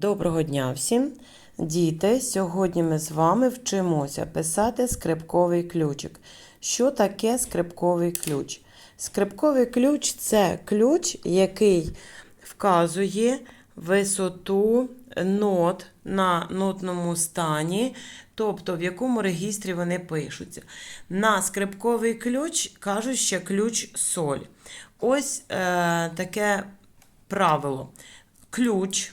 Доброго дня всім! Діти, сьогодні ми з вами вчимося писати скрипковий ключик. Що таке скрипковий ключ? Скрипковий ключ це ключ, який вказує висоту нот на нотному стані, тобто в якому регістрі вони пишуться. На скрипковий ключ кажуть ще ключ соль. Ось е, таке правило. Ключ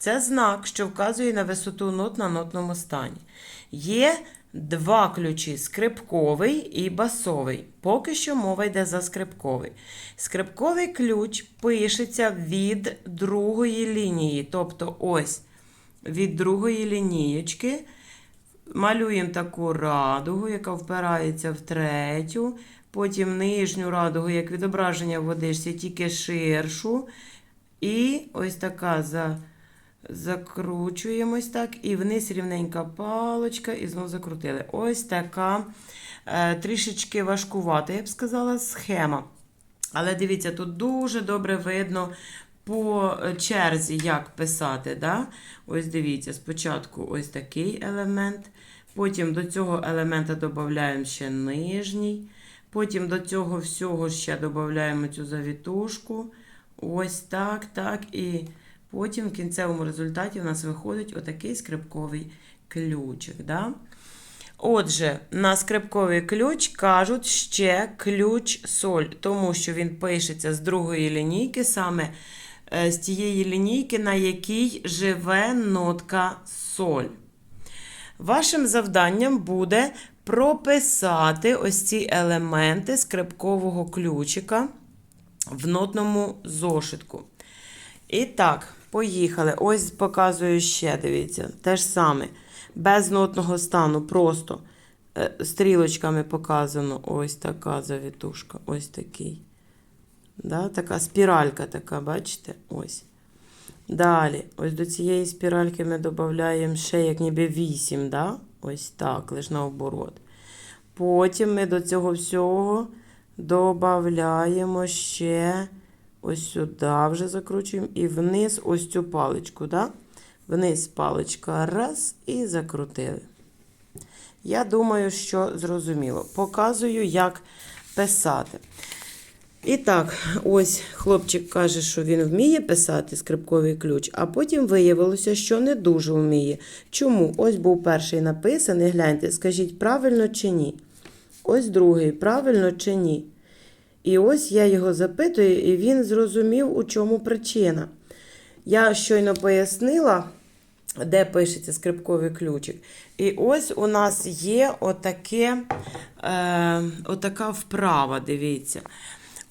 це знак, що вказує на висоту нот на нотному стані. Є два ключі скрипковий і басовий. Поки що мова йде за скрипковий. Скрипковий ключ пишеться від другої лінії. Тобто, ось від другої лінієчки малюємо таку радугу, яка впирається в третю. Потім нижню радугу, як відображення в водичці, тільки ширшу. І ось така за. Закручуємось так, і вниз рівненька палочка, і знову закрутили. Ось така е, трішечки важкувата, я б сказала, схема. Але дивіться, тут дуже добре видно по черзі, як писати. Да? Ось дивіться, спочатку ось такий елемент. Потім до цього елемента додаємо ще нижній. Потім до цього всього ще додаємо цю завітушку. Ось так, так. І потім в кінцевому результаті у нас виходить отакий скрипковий ключик. Да? Отже, на скрипковий ключ кажуть ще ключ соль, тому що він пишеться з другої лінійки, саме е, з тієї лінійки, на якій живе нотка соль. Вашим завданням буде прописати ось ці елементи скрипкового ключика в нотному зошитку. І так, поїхали. Ось показую ще, дивіться, те ж саме. Без нотного стану, просто е, стрілочками показано ось така завітушка, ось такий. Да? Така спіралька така, бачите? Ось. Далі, ось до цієї спіральки ми додаємо ще як ніби 8, да? ось так, лиш наоборот. Потім ми до цього всього додаємо ще ось сюди вже закручуємо і вниз ось цю паличку. Да? Вниз паличка раз і закрутили. Я думаю, що зрозуміло. Показую, як писати. І так, ось хлопчик каже, що він вміє писати скрипковий ключ, а потім виявилося, що не дуже вміє. Чому? Ось був перший написаний. Гляньте, скажіть, правильно чи ні? Ось другий, правильно чи ні? І ось я його запитую, і він зрозумів, у чому причина. Я щойно пояснила, де пишеться скрипковий ключик. І ось у нас є отаке, е, отака вправа, дивіться.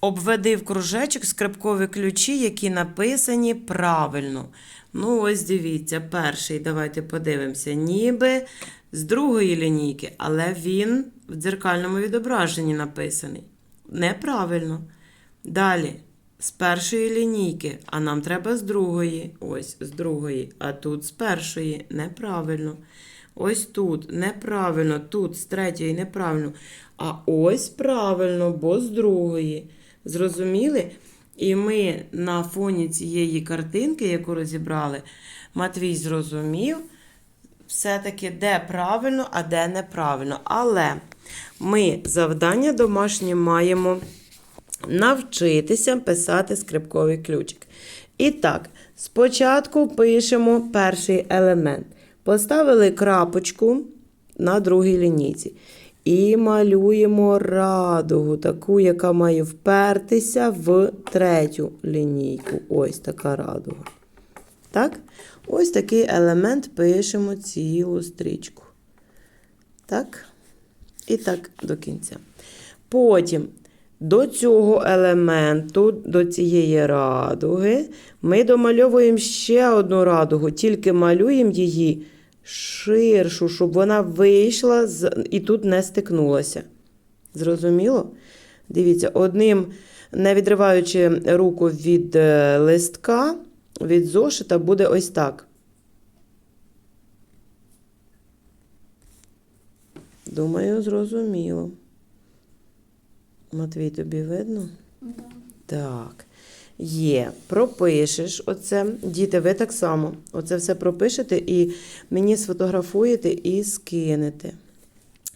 Обведи в кружечок скрипкові ключі, які написані правильно. Ну, ось дивіться, перший, давайте подивимося, ніби з другої лінійки, але він в дзеркальному відображенні написаний. Неправильно. Далі, з першої лінійки, а нам треба з другої. Ось, з другої. А тут з першої. Неправильно. Ось тут неправильно, тут з третьої неправильно. А ось правильно, бо з другої. Зрозуміли? І ми на фоні цієї картинки, яку розібрали, Матвій зрозумів, все-таки де правильно, а де неправильно. Але ми завдання домашнє маємо навчитися писати скрипковий ключик. І так, спочатку пишемо перший елемент. Поставили крапочку на другій лінійці. І малюємо радугу, таку, яка має впертися в третю лінійку. Ось така радуга. Так? Ось такий елемент пишемо цілу стрічку. Так? І так до кінця. Потім до цього елементу, до цієї радуги, ми домальовуємо ще одну радугу, тільки малюємо її ширшу, щоб вона вийшла і тут не стикнулася. Зрозуміло? Дивіться, одним, не відриваючи руку від е, листка, від зошита, буде ось так. Думаю, зрозуміло. Матвій, тобі видно? Так. Є. Пропишеш оце. Діти, ви так само. Оце все пропишете і мені сфотографуєте і скинете.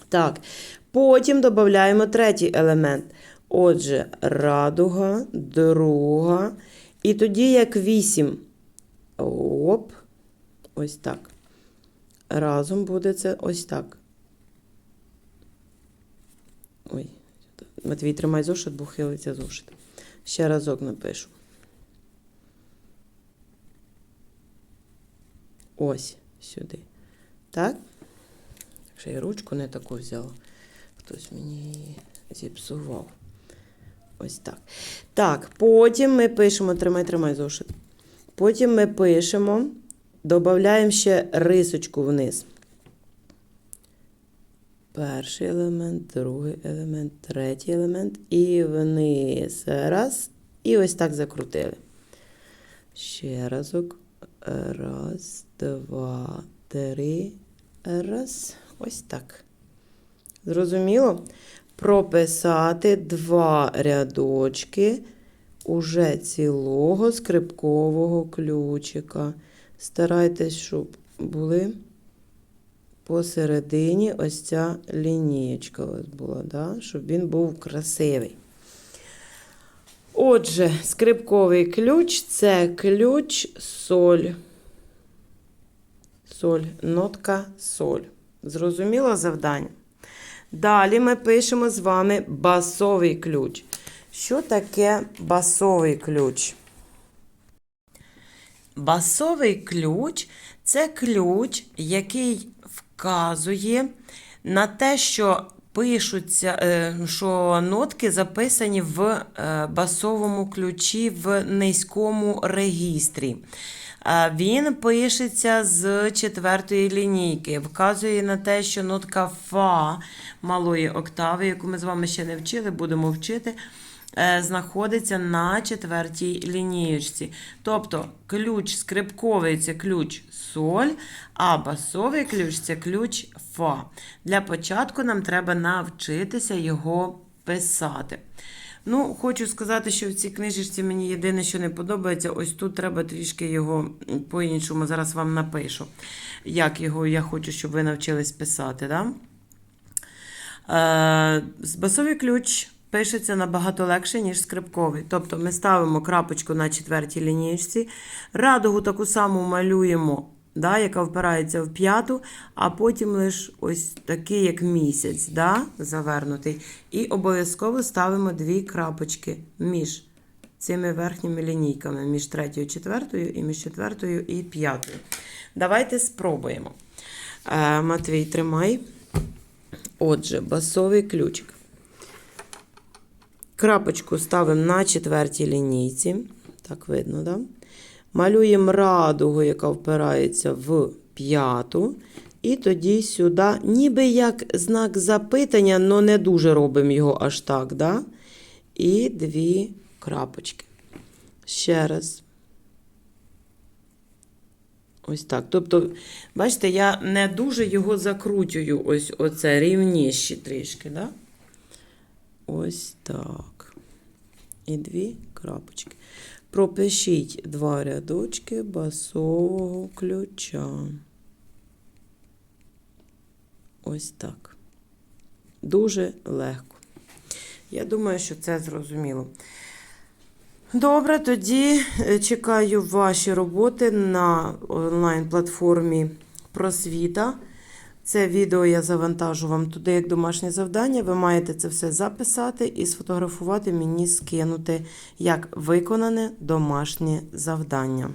Так. Потім додаємо третій елемент. Отже, радуга, друга. І тоді як вісім. Оп. Ось так. Разом буде це ось так. Ой. Матвій, тримай зошит, бо хилиться зошит. Ще разок напишу. Ось сюди. Так? Що я ручку не таку взяла. Хтось мені її зіпсував. Ось так. Так, потім ми пишемо, тримай, тримай зошит. Потім ми пишемо, додаємо ще рисочку вниз. Перший елемент, другий елемент, третій елемент і вниз. Раз. І ось так закрутили. Ще разок. Раз, два, три. Раз. Ось так. Зрозуміло? Прописати два рядочки уже цілого скрипкового ключика. Старайтесь, щоб були посередині ось ця лінієчка ось була, да? щоб він був красивий. Отже, скрипковий ключ це ключ соль. Соль, нотка соль. Зрозуміло завдання? Далі ми пишемо з вами басовий ключ. Що таке басовий ключ? Басовий ключ це ключ, який вказує на те, що пишуться, е, що нотки записані в е, басовому ключі в низькому регістрі. Е, Він пишеться з четвертої лінійки, вказує на те, що нотка Фа малої октави, яку ми з вами ще не вчили, будемо вчити, знаходиться на четвертій лінієчці. Тобто ключ скрипковий це ключ соль, а басовий ключ це ключ Фа. Для початку нам треба навчитися його писати. Ну, хочу сказати, що в цій книжечці мені єдине, що не подобається, ось тут треба трішки його по-іншому. Зараз вам напишу, як його я хочу, щоб ви навчились писати. Да? Е, басовий ключ пишеться набагато легше, ніж скрипковий. Тобто ми ставимо крапочку на четвертій лінійці, радугу таку саму малюємо, да, яка впирається в п'яту, а потім лише ось такий, як місяць, да, завернутий. І обов'язково ставимо дві крапочки між цими верхніми лінійками, між третьою, четвертою, і між четвертою і п'ятою. Давайте спробуємо. Е, Матвій, тримай. Отже, басовий ключик. Крапочку ставимо на четвертій лінійці. Так видно, да? Малюємо радугу, яка впирається в п'яту. І тоді сюди, ніби як знак запитання, але не дуже робимо його аж так. Да? І дві крапочки. Ще раз. Ось так. Тобто, бачите, я не дуже його закручую, ось оце рівніше трішки, да? Ось так. І дві крапочки. Пропишіть два рядочки басового ключа. Ось так. Дуже легко. Я думаю, що це зрозуміло. Добре, тоді е, чекаю ваші роботи на онлайн-платформі Просвіта. Це відео я завантажу вам туди як домашнє завдання. Ви маєте це все записати і сфотографувати мені, скинути як виконане домашнє завдання.